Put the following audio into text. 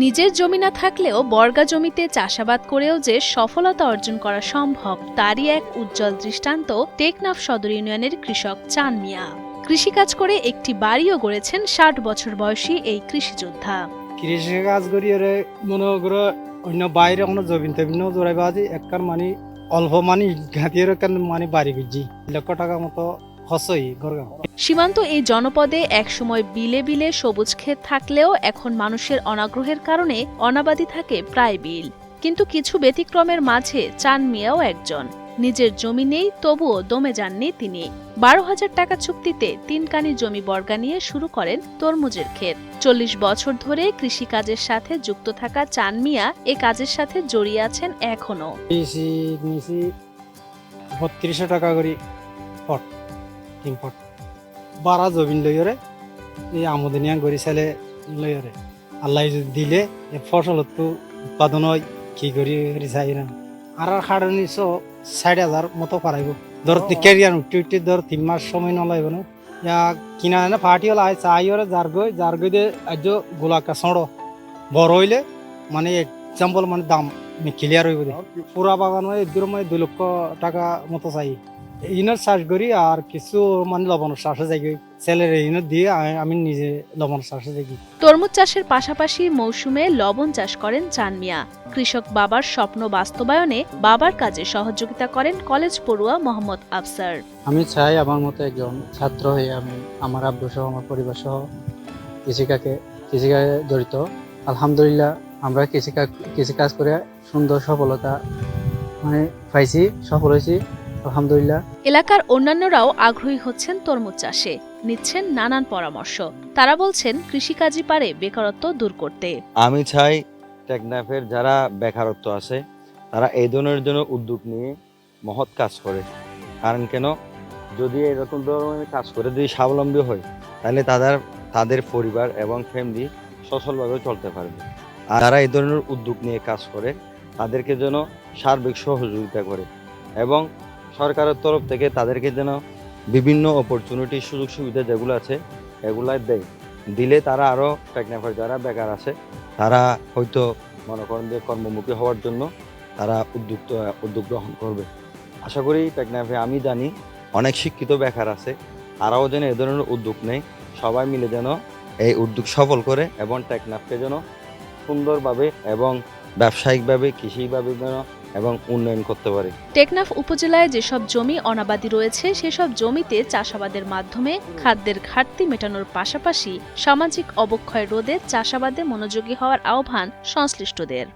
নিজের জমি না থাকলেও বর্গা জমিতে চাষাবাদ করেও যে সফলতা অর্জন করা সম্ভব, তারই এক উজ্জ্বল দৃষ্টান্ত টেকনাফ সদর ইউনিয়নের কৃষক চান মিয়া। কৃষিকাজ করে একটি বাড়িও গড়েছেন ষাট বছর বয়সী এই কৃষিযোদ্ধা। কৃষি কাজ করি মনে করো অন্য বাইরে কোনো জমিন তবিন জোড়াই বাজি একখান মানে অল্প মানে একখান মানে বাড়ি গুজি লক্ষ টাকা মতো সীমান্ত এই জনপদে একসময় বিলে বিলে সবুজ ক্ষেত থাকলেও এখন মানুষের অনাগ্রহের কারণে অনাবাদি থাকে প্রায় বিল। কিন্তু কিছু ব্যতিক্রমের মাঝে চান মিয়াও একজন। নিজের জমি নেই তবুও দমে যাননি তিনি। বারো হাজার টাকা চুক্তিতে তিন কানি জমি বর্গা নিয়ে শুরু করেন তরমুজের ক্ষেত। চল্লিশ বছর ধরে কৃষিকাজের সাথে যুক্ত থাকা চান মিয়া এ কাজের সাথে জড়িয়ে আছেন এখনও বত্রিশশো টাকা করি ফট বারা জবিন লইরে এই আমদানিয়া করি ছেলে লইরে আল্লাহ যদি দিলে এ ফসল তো উৎপাদন হয় কি করি চাই না। আর সাড়ে উনিশশো ষাট হাজার মতো পারাইব। ধর কেরিয়ার উঠতে উঠতে ধর তিন মাস সময় নলাইব না। ইয়া কিনা না ফাটি হল আয় চাই ওরে যার গই যার গই দে আজ গোলাকা সড়ো বড় হইলে মানে এক্সাম্পল মানে দাম ক্লিয়ার হইব দে। পুরা বাগান হয় মানে দুই লক্ষ টাকা মতো চাই। ইনের চাষ করি আর কিছু মানে লবণের চাষে যাই ছেলের ইনের দিয়ে আমি নিজে লবণ চাষে যাই তরমুজ চাষের পাশাপাশি মৌসুমে লবণ চাষ করেন চান মিয়া। কৃষক বাবার স্বপ্ন বাস্তবায়নে বাবার কাজে সহযোগিতা করেন কলেজ পড়ুয়া মোহাম্মদ আফসার। আমি চাই আমার মতো একজন ছাত্র হয়ে আমি আমার আব্বু সহ আমার পরিবার সহ কৃষিকাকে কৃষিকাজে জড়িত। আলহামদুলিল্লাহ আমরা কৃষিকাজ কৃষিকাজ করে সুন্দর সফলতা মানে পাইছি সফল হয়েছি। আলহামদুলিল্লাহ। এলাকার অন্যান্যরাও আগ্রহী হচ্ছেন তরমুজ চাষে নিচ্ছেন নানান পরামর্শ। তারা বলছেন কৃষিকাজই পারে বেকারত্ব দূর করতে। আমি চাই টেকনাফের যারা বেকারত্ব আছে তারা এই ধরনের জন্য উদ্যোগ নিয়ে মহৎ কাজ করে। কারণ কেন? যদি এরকম ধরনের কাজ করে যদি স্বাবলম্বী হয় তাহলে তাদের তাদের পরিবার এবং ফ্যামিলি সচলভাবে চলতে পারবে। আর যারা এই ধরনের উদ্যোগ নিয়ে কাজ করে তাদেরকে যেন সার্বিক সহযোগিতা করে এবং সরকারের তরফ থেকে তাদেরকে যেন বিভিন্ন অপরচুনিটি সুযোগ সুবিধা যেগুলো আছে, এগুলাই দেয়। দিলে তারা আরও টেকনাফের যারা বেকার আছে, তারা হয়তো মনে করেন যে কর্মমুখী হওয়ার জন্য তারা উদ্যুক্ত, উদ্যোগ গ্রহণ করবে। আশা করি টেকনাফে আমি জানি অনেক শিক্ষিত বেকার আছে, তারাও যেন এ ধরনের উদ্যোগ নেয়। সবাই মিলে যেন এই উদ্যোগ সফল করে এবং টেকনাফকে যেন সুন্দরভাবে এবং ব্যবসায়িকভাবে, কৃষিভাবে যেন এবং উন্নয়ন করতে পারে। টেকনাফ উপজেলায় যেসব জমি অনাবাদি রয়েছে, সেসব জমিতে চাষাবাদের মাধ্যমে খাদ্যের ঘাটতি মেটানোর পাশাপাশি সামাজিক অবক্ষয় রোধে চাষাবাদে মনোযোগী হওয়ার আহ্বান সংশ্লিষ্টদের।